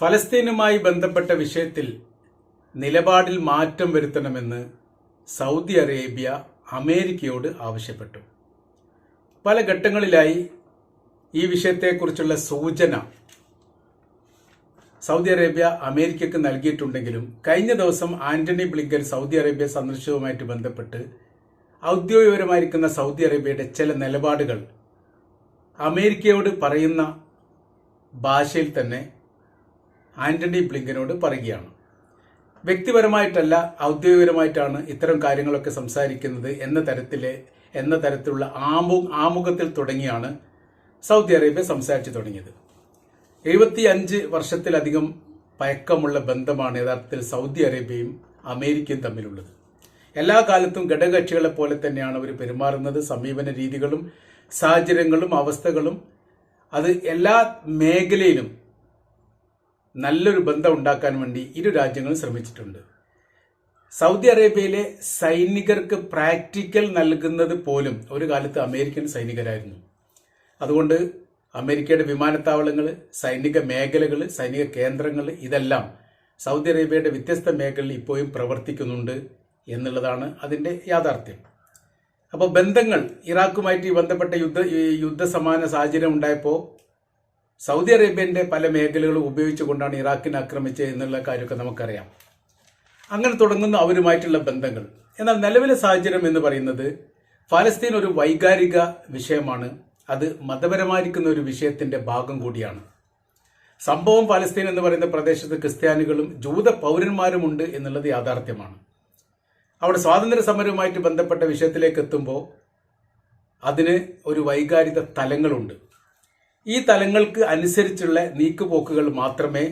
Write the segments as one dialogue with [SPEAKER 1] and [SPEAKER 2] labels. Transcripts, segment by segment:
[SPEAKER 1] ഫലസ്തീനുമായി ബന്ധപ്പെട്ട വിഷയത്തിൽ നിലപാടിൽ മാറ്റം വരുത്തണമെന്ന് സൗദി അറേബ്യ അമേരിക്കയോട് ആവശ്യപ്പെട്ടു. പല ഘട്ടങ്ങളിലായി ഈ വിഷയത്തെക്കുറിച്ചുള്ള സൂചന സൗദി അറേബ്യ അമേരിക്കക്ക് നൽകിയിട്ടുണ്ടെങ്കിലും കഴിഞ്ഞ ദിവസം ആന്റണി ബ്ലിങ്കൻ സൗദി അറേബ്യ സന്ദർശനവുമായിട്ട് ബന്ധപ്പെട്ട് ഔദ്യോഗികപരമായിരിക്കുന്ന സൗദി അറേബ്യയുടെ ചില നിലപാടുകൾ അമേരിക്കയോട് പറയുന്ന ഭാഷയിൽ തന്നെ ആന്റണി ബ്ലിങ്കനോട് പറയുകയാണ്. വ്യക്തിപരമായിട്ടല്ല ഔദ്യോഗികപരമായിട്ടാണ് ഇത്തരം കാര്യങ്ങളൊക്കെ സംസാരിക്കുന്നത് എന്ന തരത്തിലെ എന്ന തരത്തിലുള്ള ആമു ആമുഖത്തിൽ തുടങ്ങിയാണ് സൗദി അറേബ്യ സംസാരിച്ചു തുടങ്ങിയത്. എഴുപത്തി അഞ്ച് വർഷത്തിലധികം പഴക്കമുള്ള ബന്ധമാണ് യഥാർത്ഥത്തിൽ സൗദി അറേബ്യയും അമേരിക്കയും തമ്മിലുള്ളത്. എല്ലാ കാലത്തും ഘടകകക്ഷികളെ പോലെ തന്നെയാണ് അവർ പെരുമാറുന്നത്. സമീപന രീതികളും സാഹചര്യങ്ങളും അവസ്ഥകളും അത് എല്ലാ മേഖലയിലും നല്ലൊരു ബന്ധം ഉണ്ടാക്കാൻ വേണ്ടി ഇരു രാജ്യങ്ങളും ശ്രമിച്ചിട്ടുണ്ട്. സൗദി അറേബ്യയിലെ സൈനികർക്ക് പ്രാക്ടിക്കൽ നൽകുന്നത് പോലും ഒരു കാലത്ത് അമേരിക്കൻ സൈനികരായിരുന്നു. അതുകൊണ്ട് അമേരിക്കയുടെ വിമാനത്താവളങ്ങൾ സൈനിക മേഖലകൾ സൈനിക കേന്ദ്രങ്ങൾ ഇതെല്ലാം സൗദി അറേബ്യയുടെ വ്യത്യസ്ത മേഖലകളിൽ ഇപ്പോഴും പ്രവർത്തിക്കുന്നുണ്ട് എന്നുള്ളതാണ് അതിന്റെ യാഥാർത്ഥ്യം. അപ്പോൾ ബന്ധങ്ങൾ ഇറാഖുമായിട്ട് ബന്ധപ്പെട്ട യുദ്ധ യുദ്ധസമാന സാഹചര്യം ഉണ്ടായപ്പോൾ സൗദി അറേബ്യന്റെ പല മേഖലകളും ഉപയോഗിച്ചുകൊണ്ടാണ് ഇറാഖിനെ ആക്രമിച്ചത് എന്നുള്ള കാര്യമൊക്കെ നമുക്കറിയാം. അങ്ങനെ തുടങ്ങുന്ന അവരുമായിട്ടുള്ള ബന്ധങ്ങൾ. എന്നാൽ നിലവിലെ സാഹചര്യം എന്ന് പറയുന്നത് ഫലസ്തീൻ ഒരു വൈകാരിക വിഷയമാണ്. അത് മതപരമായിരിക്കുന്ന ഒരു വിഷയത്തിന്റെ ഭാഗം കൂടിയാണ്. സംഭവം ഫലസ്തീൻ എന്ന് പറയുന്ന പ്രദേശത്ത് ക്രിസ്ത്യാനികളും ജൂത പൗരന്മാരുമുണ്ട് എന്നുള്ളത് യാഥാർത്ഥ്യമാണ്. അവിടെ സ്വാതന്ത്ര്യ സമരവുമായിട്ട് ബന്ധപ്പെട്ട വിഷയത്തിലേക്ക് എത്തുമ്പോൾ അതിന് ഒരു വൈകാരിക തലങ്ങളുണ്ട്. ഈ തലങ്ങൾക്ക് അനുസരിച്ചുള്ള നീക്കുപോക്കുകൾ മാത്രമേ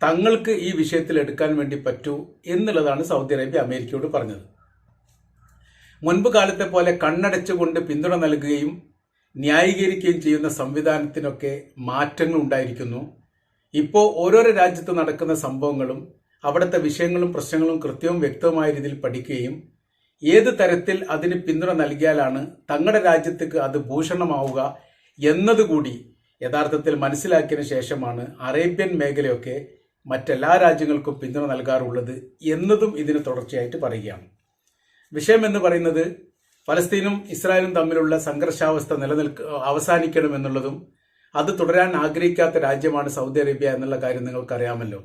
[SPEAKER 1] തങ്ങൾക്ക് ഈ വിഷയത്തിൽ എടുക്കാൻ വേണ്ടി പറ്റൂ എന്നുള്ളതാണ് സൗദി അറേബ്യ അമേരിക്കയോട് പറഞ്ഞത്. മുൻപ് കാലത്തെ പോലെ കണ്ണടച്ചുകൊണ്ട് പിന്തുണ നൽകുകയും ന്യായീകരിക്കുകയും ചെയ്യുന്ന സംവിധാനത്തിനൊക്കെ മാറ്റങ്ങൾ ഉണ്ടായിരിക്കുന്നു. ഇപ്പോൾ ഓരോരോ രാജ്യത്ത് നടക്കുന്ന സംഭവങ്ങളും അവിടുത്തെ വിഷയങ്ങളും പ്രശ്നങ്ങളും കൃത്യവും വ്യക്തവുമായ രീതിയിൽ പഠിക്കുകയും ഏത് തരത്തിൽ അതിന് പിന്തുണ നൽകിയാലാണ് തങ്ങളുടെ രാജ്യത്തേക്ക് അത് ഭൂഷണമാവുക എന്നതുകൂടി യഥാർത്ഥത്തിൽ മനസ്സിലാക്കിയതിന് ശേഷമാണ് അറേബ്യൻ മേഖലയൊക്കെ മറ്റെല്ലാ രാജ്യങ്ങൾക്കും പിന്തുണ നൽകാറുള്ളത് എന്നതും ഇതിന് തുടർച്ചയായിട്ട് പറയുകയാണ്. വിഷയം എന്ന് പറയുന്നത് ഫലസ്തീനും ഇസ്രായേലും തമ്മിലുള്ള സംഘർഷാവസ്ഥ നിലനിൽക്ക അവസാനിക്കണമെന്നുള്ളതും അത് തുടരാൻ ആഗ്രഹിക്കാത്ത രാജ്യമാണ് സൗദി അറേബ്യ എന്നുള്ള കാര്യം നിങ്ങൾക്കറിയാമല്ലോ.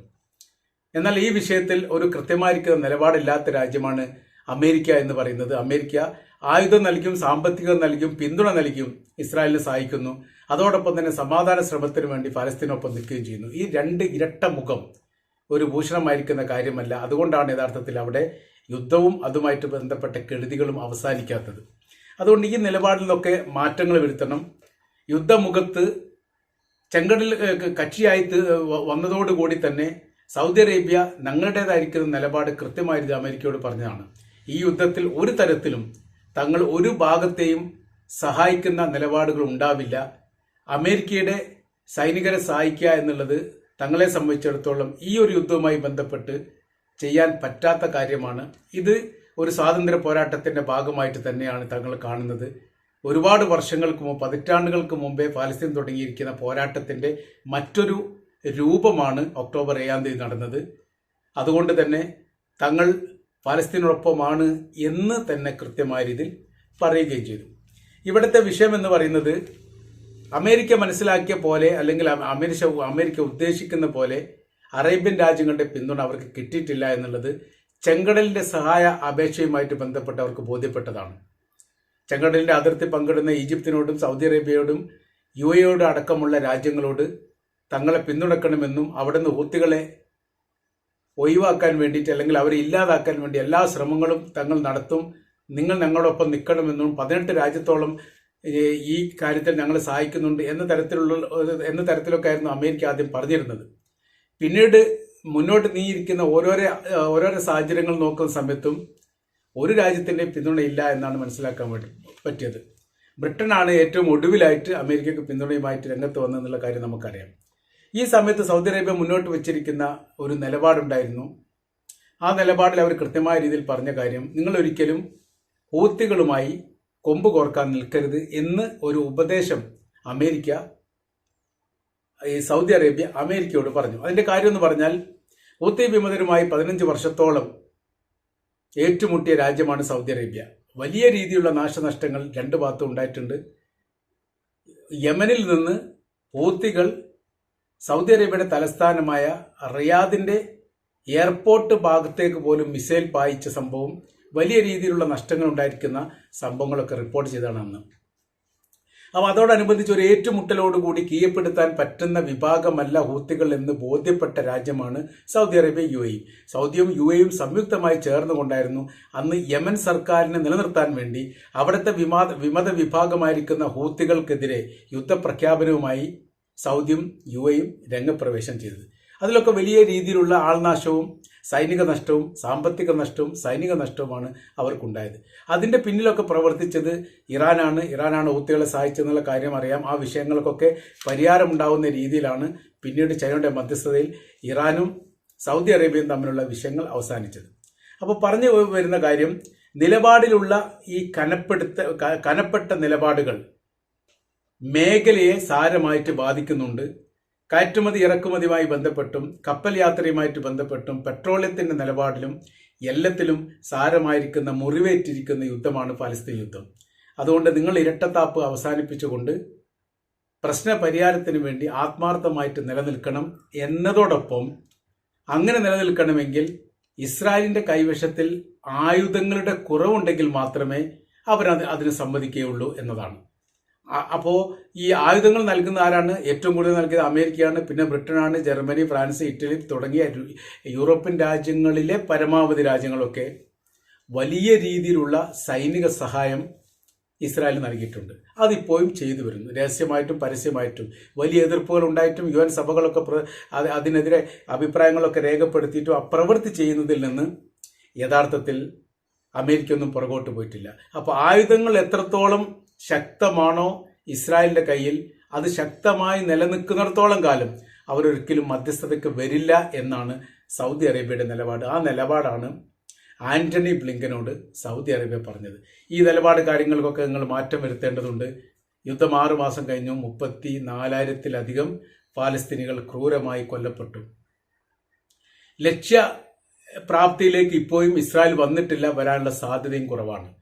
[SPEAKER 1] എന്നാൽ ഈ വിഷയത്തിൽ ഒരു കൃത്യമായിരിക്കുന്ന നിലപാടില്ലാത്ത രാജ്യമാണ് അമേരിക്ക എന്ന് പറയുന്നത്. അമേരിക്ക ആയുധം നൽകിയും സാമ്പത്തികം നൽകിയും പിന്തുണ നൽകിയും ഇസ്രായേലിനെ സഹായിക്കുന്നു. അതോടൊപ്പം തന്നെ സമാധാന ശ്രമത്തിന് വേണ്ടി ഫലസ്തീനൊപ്പം നിൽക്കുകയും ചെയ്യുന്നു. ഈ രണ്ട് ഇരട്ട മുഖം ഒരു ഭൂഷണമായിരിക്കുന്ന കാര്യമല്ല. അതുകൊണ്ടാണ് യഥാർത്ഥത്തിൽ അവിടെ യുദ്ധവും അതുമായിട്ട് ബന്ധപ്പെട്ട കെടുതികളും അവസാനിക്കാത്തത്. അതുകൊണ്ട് ഈ നിലപാടിലൊക്കെ മാറ്റങ്ങൾ വരുത്തണം. യുദ്ധമുഖത്ത് ചെങ്കടൽ കക്ഷിയായി വന്നതോടുകൂടി തന്നെ സൗദി അറേബ്യ ഞങ്ങളുടേതായിരിക്കുന്ന നിലപാട് കൃത്യമായി അമേരിക്കയോട് പറഞ്ഞതാണ്. ഈ യുദ്ധത്തിൽ ഒരു തരത്തിലും തങ്ങൾ ഒരു ഭാഗത്തെയും സഹായിക്കുന്ന നിലപാടുകൾ ഉണ്ടാവില്ല. അമേരിക്കയുടെ സൈനികരെ സഹായിക്കുക എന്നുള്ളത് തങ്ങളെ സംബന്ധിച്ചിടത്തോളം ഈ ഒരു യുദ്ധവുമായി ബന്ധപ്പെട്ട് ചെയ്യാൻ പറ്റാത്ത കാര്യമാണ്. ഇത് ഒരു സ്വാതന്ത്ര്യ പോരാട്ടത്തിന്റെ ഭാഗമായിട്ട് തന്നെയാണ് തങ്ങൾ കാണുന്നത്. ഒരുപാട് വർഷങ്ങൾക്ക് മുമ്പ് പതിറ്റാണ്ടുകൾക്ക് മുമ്പേ പാലസ്തീൻ തുടങ്ങിയിരിക്കുന്ന പോരാട്ടത്തിന്റെ മറ്റൊരു രൂപമാണ് ഒക്ടോബർ ഏഴാം തീയതി നടന്നത്. അതുകൊണ്ട് തന്നെ തങ്ങൾ പാലസ്തീനോടൊപ്പമാണ് എന്ന് തന്നെ കൃത്യമായ രീതിയിൽ പറയുകയും ചെയ്തു. ഇവിടുത്തെ വിഷയം എന്ന് പറയുന്നത് അമേരിക്ക മനസ്സിലാക്കിയ പോലെ അല്ലെങ്കിൽ അമേരിക്ക അമേരിക്ക ഉദ്ദേശിക്കുന്ന പോലെ അറേബ്യൻ രാജ്യങ്ങളുടെ പിന്തുണ അവർക്ക് കിട്ടിയിട്ടില്ല എന്നുള്ളത് ചെങ്കടലിന്റെ സഹായ അപേക്ഷയുമായിട്ട് ബന്ധപ്പെട്ട് അവർക്ക് ബോധ്യപ്പെട്ടതാണ്. ചെങ്കടലിന്റെ അതിർത്തി പങ്കിടുന്ന ഈജിപ്തിനോടും സൗദി അറേബ്യയോടും യു എയോടും അടക്കമുള്ള രാജ്യങ്ങളോട് തങ്ങളെ പിന്തുണക്കണമെന്നും അവിടുന്ന് ഹൂത്തികളെ ഒഴിവാക്കാൻ വേണ്ടിയിട്ട് അല്ലെങ്കിൽ അവരെ ഇല്ലാതാക്കാൻ വേണ്ടി എല്ലാ ശ്രമങ്ങളും തങ്ങൾ നടത്തും. നിങ്ങൾ ഞങ്ങളോടൊപ്പം നിൽക്കണമെന്നും പതിനെട്ട് രാജ്യത്തോളം ഈ കാര്യത്തിൽ ഞങ്ങൾ സഹായിക്കുന്നുണ്ട് എന്ന തരത്തിലുള്ള എന്ന തരത്തിലൊക്കെ ആയിരുന്നു അമേരിക്ക ആദ്യം പറഞ്ഞിരുന്നത്. പിന്നീട് മുന്നോട്ട് നീയിരിക്കുന്ന ഓരോരോ ഓരോരോ സാഹചര്യങ്ങൾ നോക്കുന്ന സമയത്തും ഒരു രാജ്യത്തിന്റെ പിന്തുണയില്ല എന്നാണ് മനസ്സിലാക്കാൻ വേണ്ടി പറ്റിയത്. ബ്രിട്ടനാണ് ഏറ്റവും ഒടുവിലായിട്ട് അമേരിക്കയ്ക്ക് പിന്തുണയുമായിട്ട് രംഗത്ത് വന്നതെന്നുള്ള കാര്യം നമുക്കറിയാം. ഈ സമയത്ത് സൗദി അറേബ്യ മുന്നോട്ട് വെച്ചിരിക്കുന്ന ഒരു നിലപാടുണ്ടായിരുന്നു. ആ നിലപാടിൽ അവർ കൃത്യമായ രീതിയിൽ പറഞ്ഞ കാര്യം നിങ്ങൾ ഒരിക്കലും ഹൂത്തികളുമായി കൊമ്പ് കോർക്കാൻ നിൽക്കരുത് എന്ന് ഒരു ഉപദേശം അമേരിക്ക ഈ സൗദി അറേബ്യ അമേരിക്കയോട് പറഞ്ഞു. അതിന്റെ കാര്യം എന്ന് പറഞ്ഞാൽ ഹൂത്തി വിമതരുമായി പതിനഞ്ച് വർഷത്തോളം ഏറ്റുമുട്ടിയ രാജ്യമാണ് സൗദി അറേബ്യ. വലിയ രീതിയിലുള്ള നാശനഷ്ടങ്ങൾ രണ്ട് ഭാഗത്തും ഉണ്ടായിട്ടുണ്ട്. യമനിൽ നിന്ന് ഹൂത്തികൾ സൗദി അറേബ്യയുടെ തലസ്ഥാനമായ റിയാദിന്റെ എയർപോർട്ട് ഭാഗത്തേക്ക് പോലും മിസൈൽ പായിച്ച സംഭവം വലിയ രീതിയിലുള്ള നഷ്ടങ്ങൾ ഉണ്ടായിരിക്കുന്ന സംഭവങ്ങളൊക്കെ റിപ്പോർട്ട് ചെയ്തതാണ് അന്ന്. അപ്പോൾ അതോടനുബന്ധിച്ച് ഒരു ഏറ്റുമുട്ടലോടുകൂടി കീഴ്പ്പെടുത്താൻ പറ്റുന്ന വിഭാഗമല്ല ഹൂത്തികൾ എന്ന് ബോധ്യപ്പെട്ട രാജ്യമാണ് സൗദി അറേബ്യ യു എയും സൗദിയും യു എയും സംയുക്തമായി ചേർന്നുകൊണ്ടായിരുന്നു അന്ന് യമൻ സർക്കാരിനെ നിലനിർത്താൻ വേണ്ടി അവിടുത്തെ വിമാ വിമത വിഭാഗമായിരിക്കുന്ന ഹൂത്തികൾക്കെതിരെ യുദ്ധപ്രഖ്യാപനവുമായി സൗദിയും യു എയും രംഗപ്രവേശം ചെയ്തത്. അതിലൊക്കെ വലിയ രീതിയിലുള്ള ആൾനാശവും സൈനിക നഷ്ടവും സാമ്പത്തിക നഷ്ടവും സൈനിക നഷ്ടവുമാണ് അവർക്കുണ്ടായത്. അതിന്റെ പിന്നിലൊക്കെ പ്രവർത്തിച്ചത് ഇറാനാണ്. ഇറാനാണ് ഊത്തികളെ സഹായിച്ചെന്നുള്ള കാര്യം അറിയാം. ആ വിഷയങ്ങൾക്കൊക്കെ പരിഹാരമുണ്ടാവുന്ന രീതിയിലാണ് പിന്നീട് ചൈനയുടെ മധ്യസ്ഥതയിൽ ഇറാനും സൗദി അറേബ്യയും തമ്മിലുള്ള വിഷയങ്ങൾ അവസാനിച്ചത്. അപ്പോൾ പറഞ്ഞു വരുന്ന കാര്യം നിലപാടിലുള്ള ഈ കനപ്പെടുത്ത കനപ്പെട്ട നിലപാടുകൾ മേഖലയെ സാരമായിട്ട് ബാധിക്കുന്നുണ്ട്. കയറ്റുമതി ഇറക്കുമതിയുമായി ബന്ധപ്പെട്ടും കപ്പൽ യാത്രയുമായിട്ട് ബന്ധപ്പെട്ടും പെട്രോളിയത്തിന്റെ നിലപാടിലും എല്ലാത്തിലും സാരമായിരിക്കുന്ന മുറിവേറ്റിരിക്കുന്ന യുദ്ധമാണ് പാലസ്തീൻ യുദ്ധം. അതുകൊണ്ട് നിങ്ങൾ ഇരട്ടത്താപ്പ് അവസാനിപ്പിച്ചുകൊണ്ട് പ്രശ്ന പരിഹാരത്തിന് വേണ്ടി ആത്മാർത്ഥമായിട്ട് നിലനിൽക്കണം എന്നതോടൊപ്പം അങ്ങനെ നിലനിൽക്കണമെങ്കിൽ ഇസ്രായേലിന്റെ കൈവശത്തിൽ ആയുധങ്ങളുടെ കുറവുണ്ടെങ്കിൽ മാത്രമേ അവരത് അതിന് സമ്മതിക്കുകയുള്ളൂ എന്നതാണ്. അ- അപ്പോ ഈ ആയുധങ്ങൾ നൽകുന്ന ആരാണ്? ഏറ്റവും കൂടുതൽ നൽകിയത് അമേരിക്കയാണ് പിന്നെ ബ്രിട്ടനാണ് ജർമ്മനി ഫ്രാൻസ് ഇറ്റലി തുടങ്ങിയ യൂറോപ്യൻ രാജ്യങ്ങളിലെ പരമാവധി രാജ്യങ്ങളൊക്കെ വലിയ രീതിയിലുള്ള സൈനിക സഹായം ഇസ്രായേൽ നൽകിയിട്ടുണ്ട്. അതിപ്പോഴും ചെയ്തു വരുന്നു. രഹസ്യമായിട്ടും പരസ്യമായിട്ടും വലിയ എതിർപ്പുകൾ ഉണ്ടായിട്ടും യു എൻ സഭകളൊക്കെ അതിനെതിരെ അഭിപ്രായങ്ങളൊക്കെ രേഖപ്പെടുത്തിയിട്ടും ആ പ്രവൃത്തി ചെയ്യുന്നതിൽ നിന്ന് യഥാർത്ഥത്തിൽ അമേരിക്ക ഒന്നും പുറകോട്ട് പോയിട്ടില്ല. അപ്പോൾ ആയുധങ്ങൾ എത്രത്തോളം ശക്തമാണോ ഇസ്രായേലിന്റെ കയ്യിൽ? അത് ശക്തമായി നിലനിൽക്കുന്നിടത്തോളം കാലം അവരൊരിക്കലും മധ്യസ്ഥതയ്ക്ക് വരില്ല എന്നാണ് സൗദി അറേബ്യയുടെ നിലപാട്. ആ നിലപാടാണ് ആന്റണി ബ്ലിങ്കനോട് സൗദി അറേബ്യ പറഞ്ഞത്. ഈ നിലപാട് കാര്യങ്ങൾക്കൊക്കെ നിങ്ങൾ മാറ്റം വരുത്തേണ്ടതുണ്ട്. യുദ്ധം ആറു മാസം കഴിഞ്ഞു. മുപ്പത്തി നാലായിരത്തിലധികം പാലസ്തീനികൾ ക്രൂരമായി കൊല്ലപ്പെട്ടു. ലക്ഷ്യ പ്രാപ്തിയിലേക്ക് ഇപ്പോഴും ഇസ്രായേൽ വന്നിട്ടില്ല. വരാനുള്ള സാധ്യതയും കുറവാണ്.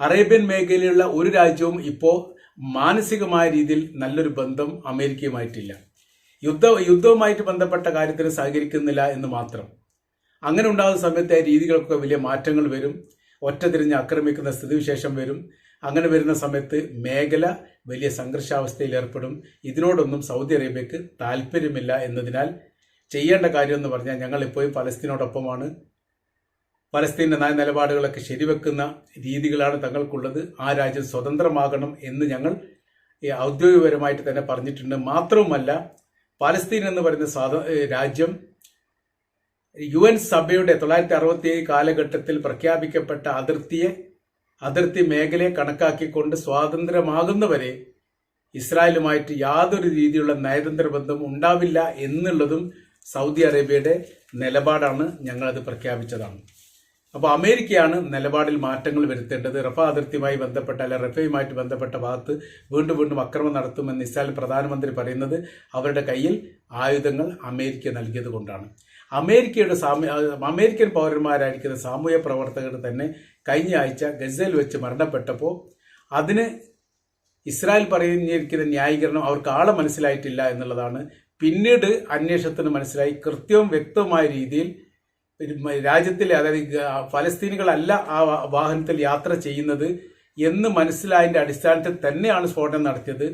[SPEAKER 1] അറേബ്യൻ മേഖലയിലുള്ള ഒരു രാജ്യവും ഇപ്പോൾ മാനസികമായ രീതിയിൽ നല്ലൊരു ബന്ധം അമേരിക്കയുമായിട്ടില്ല. യുദ്ധ യുദ്ധവുമായിട്ട് ബന്ധപ്പെട്ട കാര്യത്തിന് സഹകരിക്കുന്നില്ല എന്ന് മാത്രം. അങ്ങനെ ഉണ്ടാകുന്ന സമയത്ത് ആ രീതികൾക്കൊക്കെ വലിയ മാറ്റങ്ങൾ വരും. ഒറ്റ തിരിഞ്ഞ് ആക്രമിക്കുന്ന സ്ഥിതിവിശേഷം വരും. അങ്ങനെ വരുന്ന സമയത്ത് മേഖല വലിയ സംഘർഷാവസ്ഥയിൽ ഏർപ്പെടും. ഇതിനോടൊന്നും സൗദി അറേബ്യക്ക് താല്പര്യമില്ല എന്നതിനാൽ ചെയ്യേണ്ട കാര്യം എന്ന് പറഞ്ഞാൽ ഞങ്ങൾ ഇപ്പോഴും പലസ്തീനോടൊപ്പമാണ് പലസ്തീന്റെ നയ നിലപാടുകളൊക്കെ ശരിവെക്കുന്ന രീതികളാണ് തങ്ങൾക്കുള്ളത്. ആ രാജ്യം സ്വതന്ത്രമാകണം എന്ന് ഞങ്ങൾ ഔദ്യോഗികപരമായിട്ട് തന്നെ പറഞ്ഞിട്ടുണ്ട്. മാത്രവുമല്ല പാലസ്തീൻ എന്ന് പറയുന്ന രാജ്യം യു എൻ സഭയുടെ തൊള്ളായിരത്തി അറുപത്തി ഏഴ് കാലഘട്ടത്തിൽ പ്രഖ്യാപിക്കപ്പെട്ട അതിർത്തിയെ അതിർത്തി മേഖലയെ കണക്കാക്കിക്കൊണ്ട് സ്വാതന്ത്ര്യമാകുന്നവരെ ഇസ്രായേലുമായിട്ട് യാതൊരു രീതിയിലുള്ള നയതന്ത്ര ബന്ധം ഉണ്ടാവില്ല എന്നുള്ളതും സൗദി അറേബ്യയുടെ നിലപാടാണ് ഞങ്ങളത് പ്രഖ്യാപിച്ചതാണ്. അപ്പോൾ അമേരിക്കയാണ് നിലപാടിൽ മാറ്റങ്ങൾ വരുത്തേണ്ടത്. റഫ അതിർത്തിയുമായി ബന്ധപ്പെട്ട അല്ലെ റഫയുമായിട്ട് ബന്ധപ്പെട്ട ഭാഗത്ത് വീണ്ടും വീണ്ടും അക്രമം നടത്തുമെന്ന് ഇസ്രായേൽ പ്രധാനമന്ത്രി പറയുന്നത് അവരുടെ കയ്യിൽ ആയുധങ്ങൾ അമേരിക്ക നൽകിയത് കൊണ്ടാണ്. അമേരിക്കയുടെ സാമ്യ അമേരിക്കൻ പൗരന്മാരായിരിക്കുന്ന സാമൂഹ്യ പ്രവർത്തകർ തന്നെ കഴിഞ്ഞ ആഴ്ച ഗസയിൽ വെച്ച് മരണപ്പെട്ടപ്പോൾ അതിന് ഇസ്രായേൽ പറഞ്ഞിരിക്കുന്ന ന്യായീകരണം അവർക്ക് ആളെ മനസ്സിലായിട്ടില്ല എന്നുള്ളതാണ്. പിന്നീട് അന്വേഷണത്തിന് മനസ്സിലായി. കൃത്യവും വ്യക്തവുമായ രീതിയിൽ രാജ്യത്തിലെ അതായത് ഫലസ്തീനുകളല്ല ആ വാഹനത്തിൽ യാത്ര ചെയ്യുന്നത് എന്ന് മനസ്സിലായതിന്റെ അടിസ്ഥാനത്തിൽ തന്നെയാണ് സ്ഫോടനം നടത്തിയത്.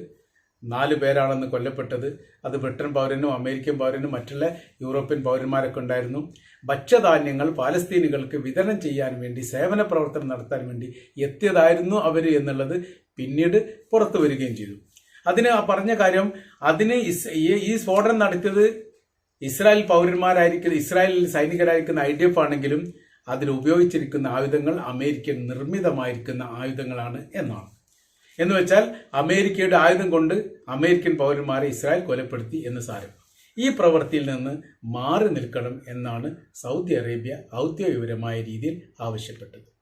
[SPEAKER 1] നാല് പേരാണെന്ന് കൊല്ലപ്പെട്ടത്. അത് ബ്രിട്ടൻ പൗരനും അമേരിക്കൻ പൗരനും മറ്റുള്ള യൂറോപ്യൻ പൗരന്മാരൊക്കെ ഉണ്ടായിരുന്നു. ഭക്ഷ്യധാന്യങ്ങൾ ഫലസ്തീനുകൾക്ക് വിതരണം ചെയ്യാൻ വേണ്ടി സേവന പ്രവർത്തനം നടത്താൻ വേണ്ടി എത്തിയതായിരുന്നു അവർ എന്നുള്ളത് പിന്നീട് പുറത്തു വരികയും ചെയ്തു. അതിന് പറഞ്ഞ കാര്യം അതിന് ഈ സ്ഫോടനം നടത്തിയത് ഇസ്രായേൽ പൗരന്മാരായിരിക്കുന്ന ഇസ്രായേലിൽ സൈനികരായിരിക്കുന്ന ഐ ഡി എഫ് ആണെങ്കിലും അതിൽ ഉപയോഗിച്ചിരിക്കുന്ന ആയുധങ്ങൾ അമേരിക്കൻ നിർമ്മിതമായിരിക്കുന്ന ആയുധങ്ങളാണ് എന്നാണ്. എന്ന് വെച്ചാൽ അമേരിക്കയുടെ ആയുധം കൊണ്ട് അമേരിക്കൻ പൗരന്മാരെ ഇസ്രായേൽ കൊലപ്പെടുത്തി എന്ന് സാരം. ഈ പ്രവൃത്തിയിൽ നിന്ന് മാറി നിൽക്കണം എന്നാണ് സൗദി അറേബ്യ ഔദ്യോഗികപരമായ രീതിയിൽ ആവശ്യപ്പെട്ടത്.